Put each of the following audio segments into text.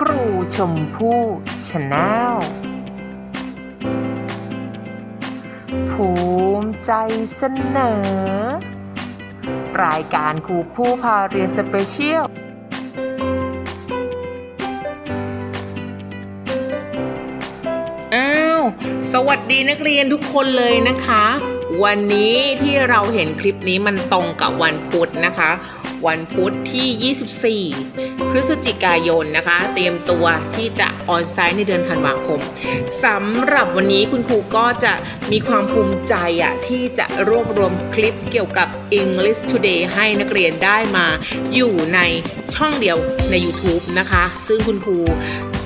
ครูชมพู่ชาแนลภูมิใจเสนอ รายการครูผู้พาเรียนสเปเชียล อ้าว สวัสดีนักเรียนทุกคนเลยนะคะ วันนี้ที่เราเห็นคลิปนี้มันตรงกับวันพุธนะคะ วันพุธที่ 24 พฤศจิกายนนะคะ เตรียมตัวที่จะออนไซต์ในเดือนธันวาคมสำหรับวันนี้คุณครูก็จะมีความภูมิใจอะที่จะรวบรวมคลิปเกี่ยวกับ English Today ให้นักเรียนได้มาอยู่ในช่องเดียวใน YouTube นะคะ ซึ่งคุณครู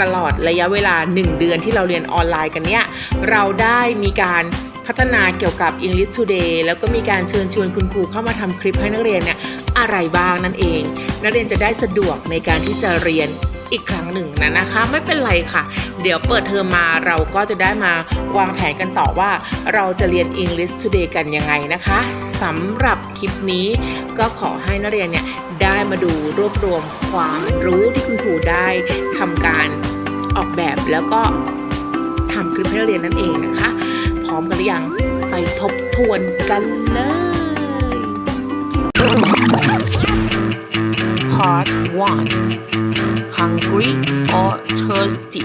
ตลอดระยะเวลา 1 เดือนที่เราเรียนออนไลน์กันเนี่ย เราได้มีการพัฒนาเกี่ยวกับ English Today แล้วก็มีการเชิญชวนคุณครูเข้ามาทำคลิปให้นักเรียนเนี่ย อะไรบ้างนั่นเอง นักเรียนจะได้สะดวกในการที่จะเรียนอีกครั้งหนึ่งนะนะคะ ไม่เป็นไรค่ะ เดี๋ยวเปิดเทอมมาเราก็จะได้มาวางแผนกันต่อว่า เราจะเรียน English Today กันยังไงนะคะสำหรับคลิปนี้ก็ขอให้นักเรียนเนี่ยได้มาดูรวบรวมความรู้ที่คุณครูได้ทำการออกแบบแล้วก็ทำคลิปให้นักเรียนนั่นเองนะคะ พร้อมกันหรือยังไปทบทวนกันเลย Part Hungry or thirsty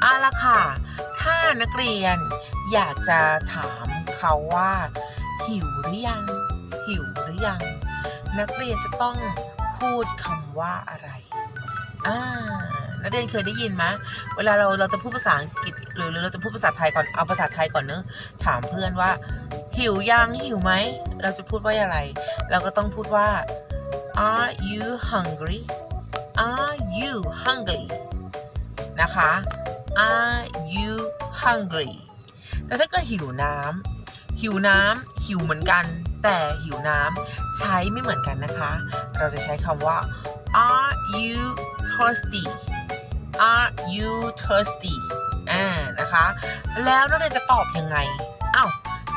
เอาละค่ะ ถ้านักเรียนอยากจะถามเขาว่า หิวหรือยัง หิวหรือยัง นักเรียนจะต้องพูดคำว่าอะไรอ่านักเรียนเคยได้ยินไหมเวลาเราเราจะพูดภาษาอังกฤษหรือเราจะพูดภาษาไทยก่อนเอาภาษาไทยก่อนเนอะถามเพื่อนว่า หิวยังหิวไหมเราจะพูดว่าอะไร เราก็ต้องพูดว่า are you hungry are you hungry นะคะ are you hungry แต่ถ้าเกิดหิวน้ำหิวน้ำหิวเหมือนกัน แต่หิวน้ำใช้ไม่เหมือนกันนะคะ เราจะใช้คำว่า are you thirsty are you thirsty อ่านะคะ แล้วนักเรียนจะตอบยังไงอ้าว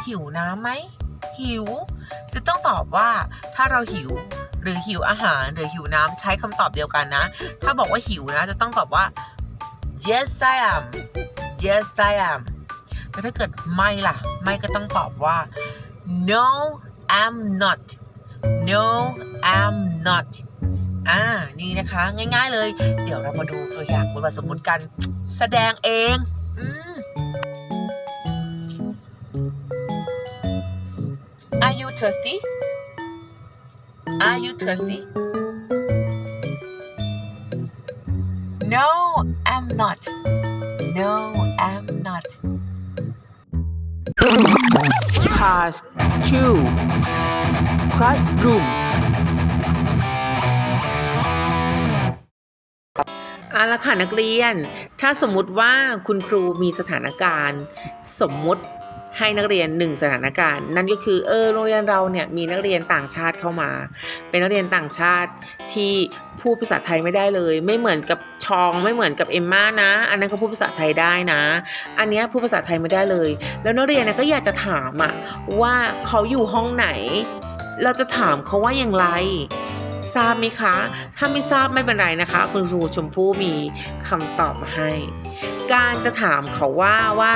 หิวน้ำไหมหิว จะต้องตอบว่าถ้าเราหิว หรือหิวอาหารหรือหิวน้ำใช้คำตอบเดียวกันนะ ถ้าบอกว่าหิวนะ จะต้องตอบว่า yes I am yes I am แต่ถ้าเกิดไม่ล่ะ ไม่ก็ต้องตอบว่า no I'm not no I'm not อ่า นี่นะคะ ง่ายๆเลย เดี๋ยวเรามาดูตัวอย่างบทบาทสมมุติกัน แสดงเองอืม Are you thirsty Are you thirsty No I'm not No I'm not Past 2 Classroom เอาละค่ะนักเรียน ถ้าสมมุติว่าคุณครูมีสถานการณ์ สมมุติ ให้นักเรียนหนึ่งสถานการณ์ นั่นก็คือเออโรงเรียนเราเนี่ยมีนักเรียนต่างชาติเข้ามา เป็นนักเรียนต่างชาติที่พูดภาษาไทยไม่ได้เลย ไม่เหมือนกับชองไม่เหมือนกับเอมม่านะ อันนั้นเขาพูดภาษาไทยได้นะ อันนี้พูดภาษาไทยไม่ได้เลย แล้วนักเรียนเนยก็อยากจะถามอะว่าเขาอยู่ห้องไหน เราจะถามเขาว่าอย่างไร ทราบไหมคะ ถ้าไม่ทราบไม่เป็นไรนะคะ คุณครูชมพู่มีคำตอบมาให้ การจะถามเขาว่าว่า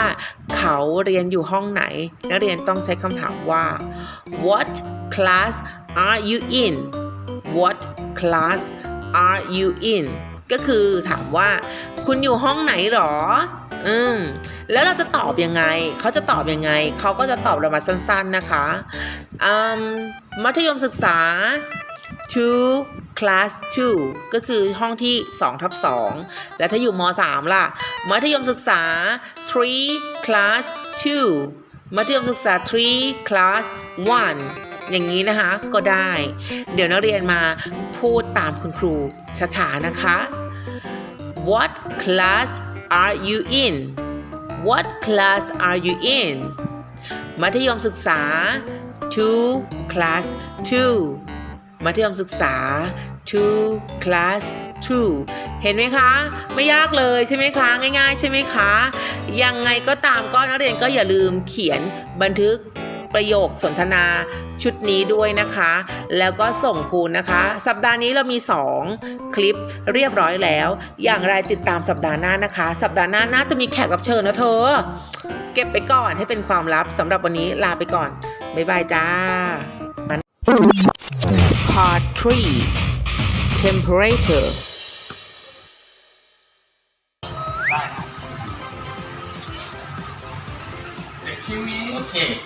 เขาเรียนอยู่ห้องไหน นักเรียนต้องใช้คำถามว่า what class are you in what class are you in ก็คือถามว่า คุณอยู่ห้องไหนหรอ อืม แล้วเราจะตอบยังไง เขาจะตอบยังไง เขาก็จะตอบเรามาสั้นๆนะคะอืมมัธยมศึกษา two class 2 ก็คือห้องที่2ทับ2และถ้าอยู่ม 3 ล่ะ มัธยมศึกษา three class 2 มัธยมศึกษา three class 1 อย่างนี้นะคะก็ได้ เดี๋ยวนักเรียนมาพูดตามคุณครูช้าๆนะคะ What class are you in What class are you in มัธยมศึกษา two class 2 มัธยมศึกษา two class two เห็นไหมคะ ไม่ยากเลยใช่ไหมคะ ง่าย ๆ ใช่ไหมคะ ยังไงก็ตามก็นักเรียนก็อย่าลืมเขียนบันทึกประโยคสนทนาชุดนี้ด้วยนะคะ แล้วก็ส่งครูนะคะ สัปดาห์นี้เรามี 2 คลิปเรียบร้อยแล้ว อย่างไรติดตามสัปดาห์หน้านะคะ สัปดาห์หน้าน่าจะมีแขกรับเชิญนะเธอ เก็บไปก่อนให้เป็นความลับสำหรับวันนี้ลาไปก่อน บ๊ายบายจ้า Part 3 Temperature Excuse me, Okay.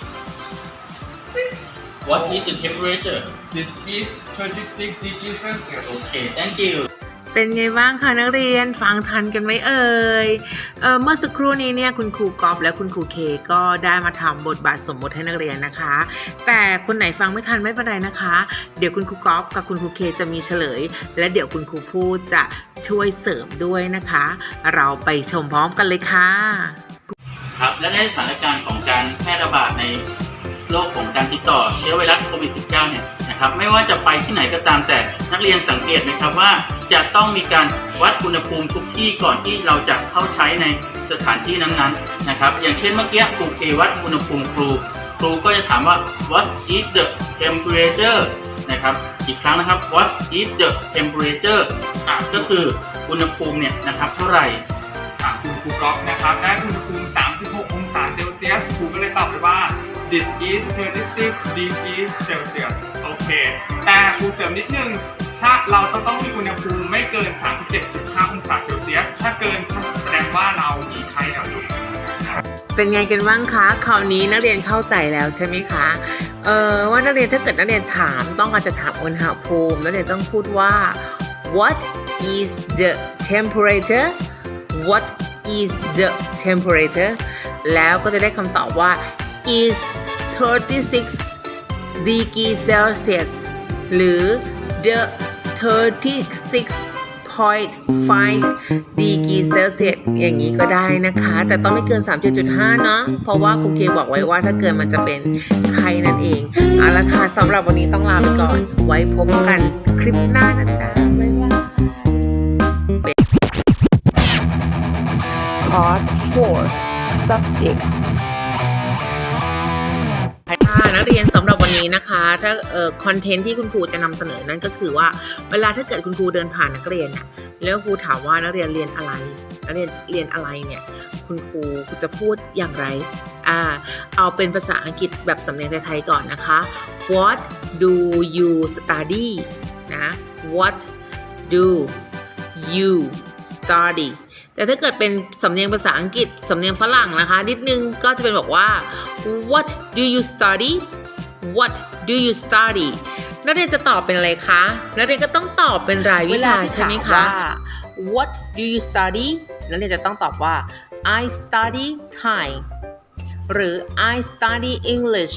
What is the temperature? this is 36 degrees Celsius. Okay, thank you. เป็นไงบ้างคะนักเรียนฟังทันกันไหมเอ่ยเเมื่อสักครู่นี้เนี่ยคุณครูกอฟและคุณครูเคก็ได้มาทำบทบาทสมมติให้นักเรียนนะคะ แต่คนไหนฟังไม่ทันไม่เป็นไรนะคะ เดี๋ยวคุณครูกอฟกับคุณครูเคจะมีเฉลย และเดี๋ยวคุณครูพูดจะช่วยเสริมด้วยนะคะ เราไปชมพร้อมกันเลยค่ะ ครับและในสถานการณ์ของการแพร่ระบาดใน โลกของการติดต่อเชื้อไวรัสโควิด -19 เนี่ยนะครับไม่ว่าจะไปที่ไหนก็ตามแต่นักเรียนสังเกตไหมครับว่าจะต้องมีการวัดอุณหภูมิทุกที่ก่อนที่เราจะเข้าใช้ในสถานที่นั้นๆนะครับ อย่างเช่นเมื่อกี้ครูเควัดอุณหภูมิครู ครูก็จะถามว่า what is the temperature นะครับอีกครั้งนะครับ what is the temperature อะก็คืออุณหภูมิเนี่ยนะครับเท่าไหร่อะคุณครูก๊อฟนะครับได้อุณหภูมิ 36 องศาเซลเซียสครูก็เลยตอบไปว่า this is 36 degrees Celsius โอเค แต่ครูเสริมนิดนึง ถ้าเราจะต้องมีอุณหภูมิไม่เกิน 37.5 องศาเซลเซียส ถ้าเกินแสดงว่าเรามีไข้แล้วลูกเป็นไงกันบ้างคะ คราวนี้นักเรียนเข้าใจแล้วใช่ไหมคะ เออว่านักเรียนถ้าเกิดนักเรียนถามต้องอาจจะถามอุณหภูมินักเรียนต้องพูดว่า what is the temperature what is the temperature แล้วก็จะได้คำตอบว่า is 36 degree Celsius หรือ the 36.5 degree Celsius อย่างนี้ก็ได้นะคะ แต่ต้องไม่เกิน 37.5 เนาะเพราะว่าครูเคบอกไว้ว่าถ้าเกินมันจะเป็นไข้นั่นเองเอาละค่ะสำหรับวันนี้ต้องลาไปก่อน ไว้พบกันคลิปหน้านะจ๊ะบ๊ายบาย Part 4 Subject ค่ะนักเรียนสำหรับวันนี้นะคะ ถ้าเอ่อคอนเทนต์ที่คุณครูจะนำเสนอนั่นก็คือว่าเวลาถ้าเกิดคุณครูเดินผ่านนักเรียนน่ะแล้วครูถามว่านักเรียนเรียนอะไร นักเรียนเรียนอะไรเนี่ยคุณครูจะพูดอย่างไรอ่าเอาเป็นภาษาอังกฤษแบบสำเนียงไทยๆก่อนนะคะ What do you study นะ What do you study แต่ถ้าเกิดเป็นสำเนียงภาษาอังกฤษ สำเนียงฝรั่งนะคะ นิดนึงก็จะเป็นบอกว่า What do you study What do you study นักเรียนจะตอบเป็นอะไรคะ นักเรียนก็ต้องตอบเป็นรายวิชาใช่ไหมคะ What do you study นักเรียนจะต้องตอบว่า I study Thai หรือ I study English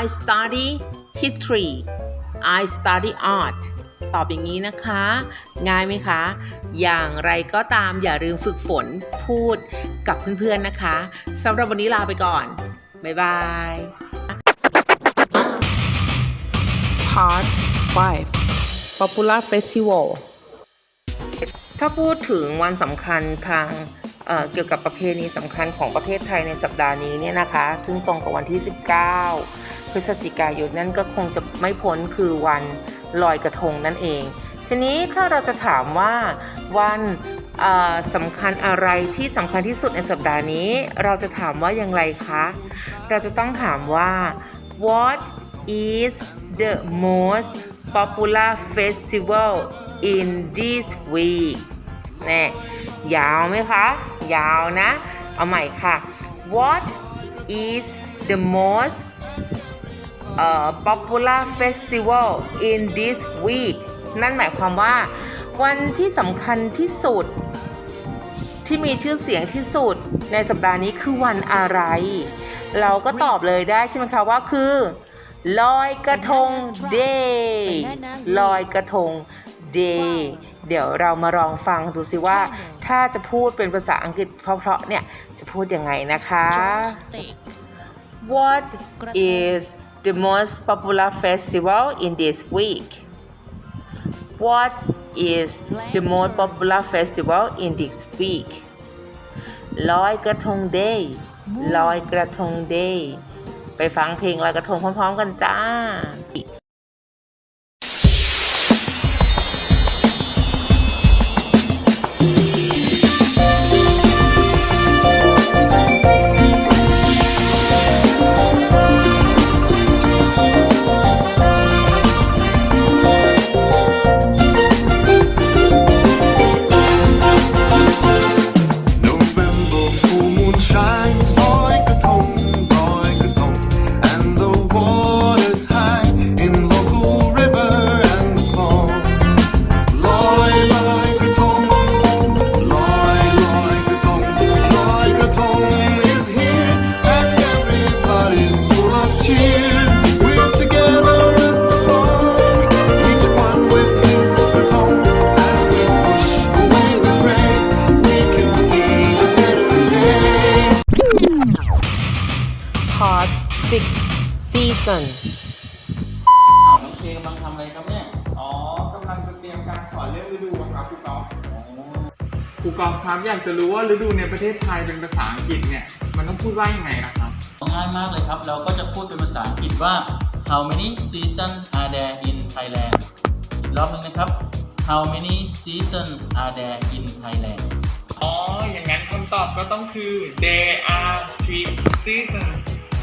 I study history I study art ตอบอย่างนี้นะคะ ง่ายไหมคะ อย่างไรก็ตามอย่าลืมฝึกฝนพูดกับเพื่อนๆนะคะสำหรับวันนี้ลาไปก่อน บ๊ายบาย Part 5 Popular Festival ถ้าพูดถึงวันสำคัญทางเอ่อเกี่ยวกับประเพณีสำคัญของประเทศไทยในสัปดาห์นี้เนี่ยนะคะ ซึ่งตรงกับวันที่ 19 พฤศจิกายนนั่นก็คงจะไม่พ้นคือวัน ลอยกระทงนั่นเอง ทีนี้ถ้าเราจะถามว่าวันสำคัญอะไรที่สำคัญที่สุดในสัปดาห์นี้ เราจะถามว่าอย่างไรคะ เราจะต้องถามว่า what is the most popular festival in this week แน่ยาวไหมคะ ยาวนะ เอาใหม่ค่ะ what is the most popular festival in this week นั่นหมายความว่า วันที่สำคัญที่สุด ที่มีชื่อเสียงที่สุด ในสัปดาห์นี้คือวันอะไร เราก็ตอบเลยได้ใช่ไหมคะว่าคือลอยกระทง day ลอยกระทง day เดี๋ยวเรามาลองฟังดูสิว่า ถ้าจะพูดเป็นภาษาอังกฤษเพราะๆเนี่ย จะพูดยังไงนะคะ What is the most popular festival in this week? What is the most popular festival in this week? ลอยกระทง day ลอยกระทง day ไปฟังเพลงลอยกระทงพร้อมๆกันจ้า เตรียมการสอนเรื่องฤดูครับครูก๊อฟครูก๊อฟครับอยากจะรู้ว่าฤดูในประเทศไทยเป็นภาษาอังกฤษเนี่ยมันต้องพูดว่ายังไงนะครับ ง่ายมากเลยครับ เราก็จะพูดเป็นภาษาอังกฤษว่า how many seasons are there in Thailand อีกรอบหนึงนะครับ how many seasons are there in Thailand อ๋อ อย่างนั้นคำตอบก็ต้องคือ there are three seasons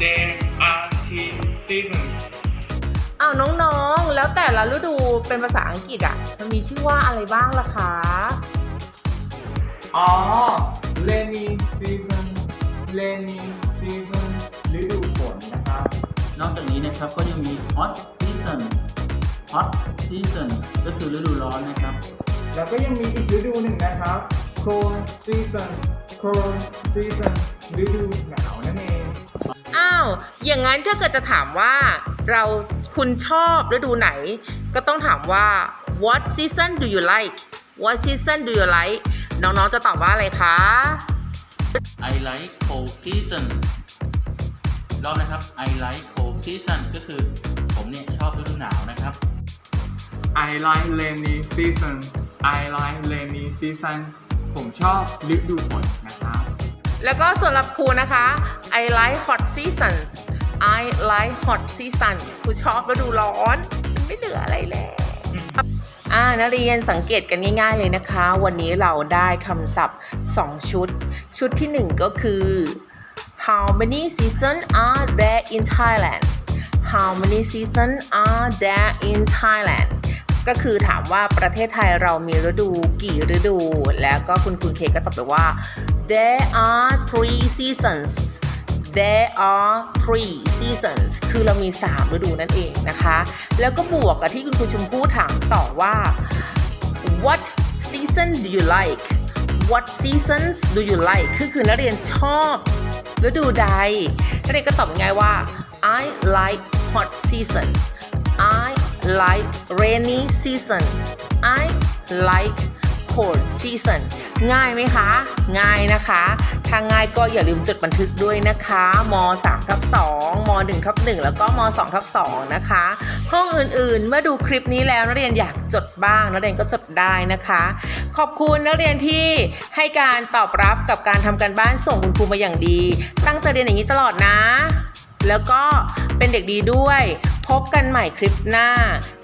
there are three seasons อ้าวน้องๆ แล้วแต่ละฤดูเป็นภาษาอังกฤษอะ มันมีชื่อว่าอะไรบ้างล่ะคะ อ๋อ rainy season rainy season ฤดูฝนนะครับ นอกจากนี้นะครับก็ยังมี hot season hot season ก็คือฤดูร้อนนะครับ แล้วก็ยังมีอีกฤดูหนึ่งนะครับ cold season cold season ฤดูหนาวนั่นเอง อ้าว อย่างนั้นถ้าเกิดจะถามว่าเรา คุณชอบฤดูไหน ก็ต้องถามว่า what season do you like what season do you like น้องๆจะตอบว่าอะไรคะ I like cold season อีกรอบนะครับ I like cold season ก็คือผมเนี่ยชอบฤดูหนาวนะครับ I like rainy season I like rainy season ผมชอบฤดูฝนนะครับ แล้วก็สำหรับครูนะคะ I like hot seasons I like hot season ครูชอบฤดูร้อนไม่เหลืออะไรแล้วอ่านักเรียนสังเกตกันง่าย ๆเลยนะคะ วันนี้เราได้คำศัพท์ 2 ชุด ชุดที่ 1 ก็คือ How many seasons are there in Thailand How many seasons are there in Thailand ก็คือถามว่าประเทศไทยเรามีฤดูกี่ฤดู แล้วก็คุณคุณเคก็ตอบไปว่า there are three seasons there are three seasons คือเรามี 3 ฤดูนั่นเองนะคะ แล้วก็บวกกับที่คุณครูชมพู่ถามต่อว่า what season do you like what seasons do you like คือคือนักเรียนชอบฤดูใด นักเรียนก็ตอบง่ายว่า I like hot season I like rainy season I like cold season ง่ายไหมคะ ง่ายนะคะ ถ้าง่ายก็อย่าลืมจดบันทึกด้วยนะคะม3ทับ2ม1ทับ1แล้วก็ม2ทับ2นะคะ ห้องอื่นๆ เมื่อดูคลิปนี้แล้วนักเรียนอยากจดบ้างนักเรียนก็จดได้นะคะ ขอบคุณนักเรียนที่ให้การตอบรับกับการทำการบ้านส่งคุณครูมาอย่างดี ตั้งใจเรียนอย่างนี้ตลอดนะ แล้วก็เป็นเด็กดีด้วย พบกันใหม่คลิปหน้า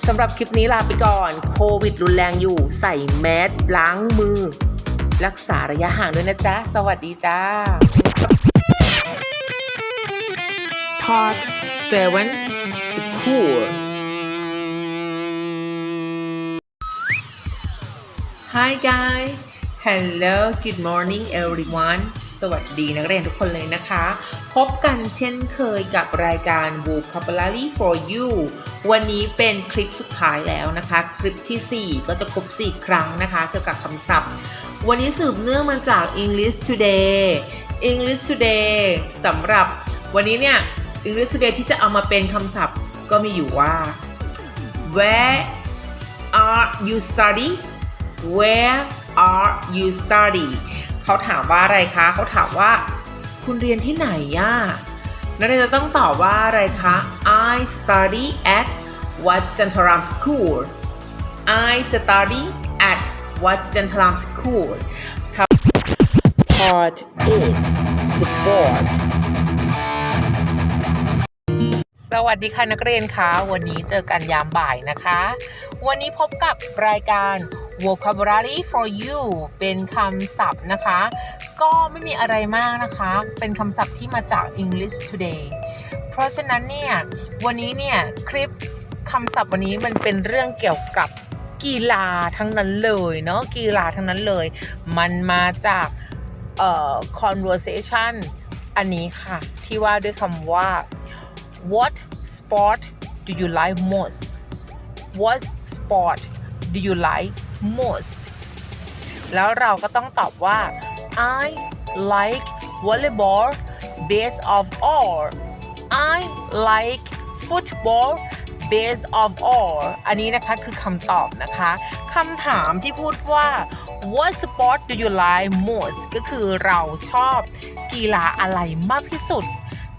สำหรับคลิปนี้ลาไปก่อน โควิดรุนแรงอยู่ ใส่แมสล้างมือ รักษาระยะห่างด้วยนะจ๊ะ สวัสดีจ้า Part 7 School Hi guys Hello Good morning everyone ส วัสดีนักเรียนทุกคนเลยนะคะ พบกันเช่นเคยกับรายการ Vocabulary for You วันนี้เป็นคลิปสุดท้ายแล้วนะคะ คลิปทีสี่ 4 ก็จะครบ 4 ครั้งนะคะ เกี่ยวกับคำศัพท์ วันนี้สืบเนื่องมาจาก English Today English Today สำหรับวันนี้เนี่ย English Today ที่จะเอามาเป็นคำศัพท์ก็มีอยู่ว่า Where are you study Where are you study เขาถามว่าอะไรคะเขาถามว่า คุณเรียนที่ไหนย่ะนักเรียนจะต้องตอบว่าอะไรคะ I study at Wat Jantaram School I study at Wat Jantaram School Part 8 support สวัสดีค่ะนักเรียนคะ วันนี้เจอกันยามบ่ายนะคะ วันนี้พบกับรายการ vocabulary for you เป็นคำศัพท์นะคะ ก็ไม่มีอะไรมากนะคะ เป็นคำศัพท์ที่มาจาก English Today เพราะฉะนั้นเนี่ย วันนี้เนี่ย คลิปคำศัพท์วันนี้มันเป็นเรื่องเกี่ยวกับกีฬาทั้งนั้นเลยเนาะกีฬาทั้งนั้นเลย มันมาจากเอ่อ conversation อันนี้ค่ะ ที่ว่าด้วยคำว่า What sport do you like most What sport do you like most แล้วเราก็ต้องตอบว่า I like volleyball best of all I like football best of all อันนี้นะคะคือคำตอบนะคะคำถามที่พูดว่า What sport do you like most ก็คือเราชอบกีฬาอะไรมากที่สุด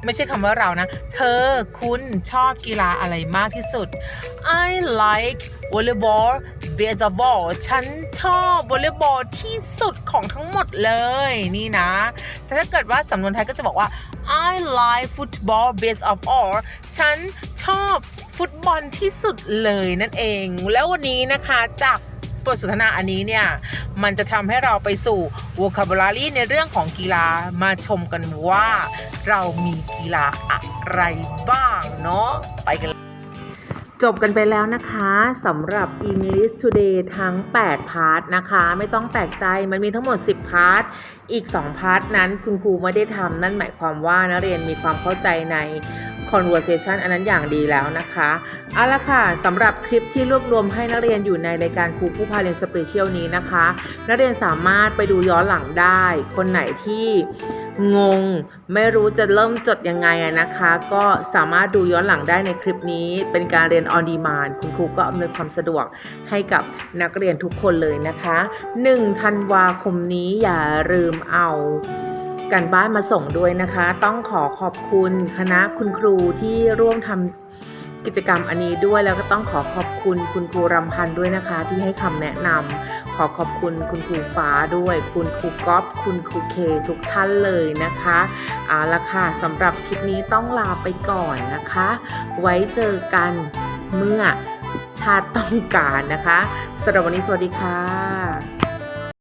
ไม่ใช่คำว่าเรานะ เธอคุณชอบกีฬาอะไรมากที่สุด I like volleyball best of all ฉันชอบวอลเลย์บอลที่สุดของทั้งหมดเลยนี่นะ แต่ถ้าเกิดว่าสำนวนไทยก็จะบอกว่า I like football best of all ฉันชอบฟุตบอลที่สุดเลยนั่นเอง แล้ววันนี้นะคะจาก บทสนทนาอันนี้เนี่ย มันจะทำให้เราไปสู่ vocabulary ในเรื่องของกีฬามาชมกันว่าเรามีกีฬาอะไรบ้างเนาะไปกันจบกันไปแล้วนะคะสำหรับ English Today ทั้ง 8 พาร์ทนะคะ ไม่ต้องแปลกใจมันมีทั้งหมด 10 พาร์ท อีก 2 พาร์ทนั้นคุณครูไม่ได้ทำนั่นหมายความว่านักเรียนมีความเข้าใจใน conversation อันนั้นอย่างดีแล้วนะคะ เอาละค่ะสำหรับคลิปที่รวบรวมให้นักเรียนอยู่ในรายการครูผู้พาเรียนสเปเชียลนี้นะคะ นักเรียนสามารถไปดูย้อนหลังได้ คนไหนที่งง ไม่รู้จะเริ่มจดยังไงนะคะ ก็สามารถดูย้อนหลังได้ในคลิปนี้เป็นการเรียน on demand คุณครูก็อำนวยความสะดวกให้กับนักเรียนทุกคนเลยนะคะ1ธันวาคมนี้อย่าลืมเอากันบ้านมาส่งด้วยนะคะ ต้องขอขอบคุณคณะคุณครูที่ร่วมทำ กิจกรรมอันนี้ด้วยแล้วก็ต้องขอขอบคุณคุณครูรำพันธ์ด้วยนะคะ ที่ให้คำแนะนำขอขอบคุณคุณครูฟ้าด้วย คุณครูก๊อฟคุณครูเคทุกท่านเลยนะคะเอาละค่ะสำหรับคลิปนี้ต้องลาไปก่อนนะคะ ไว้เจอกันเมื่อชาติต้องการนะคะสำหรับวันนี้สวัสดีค่ะ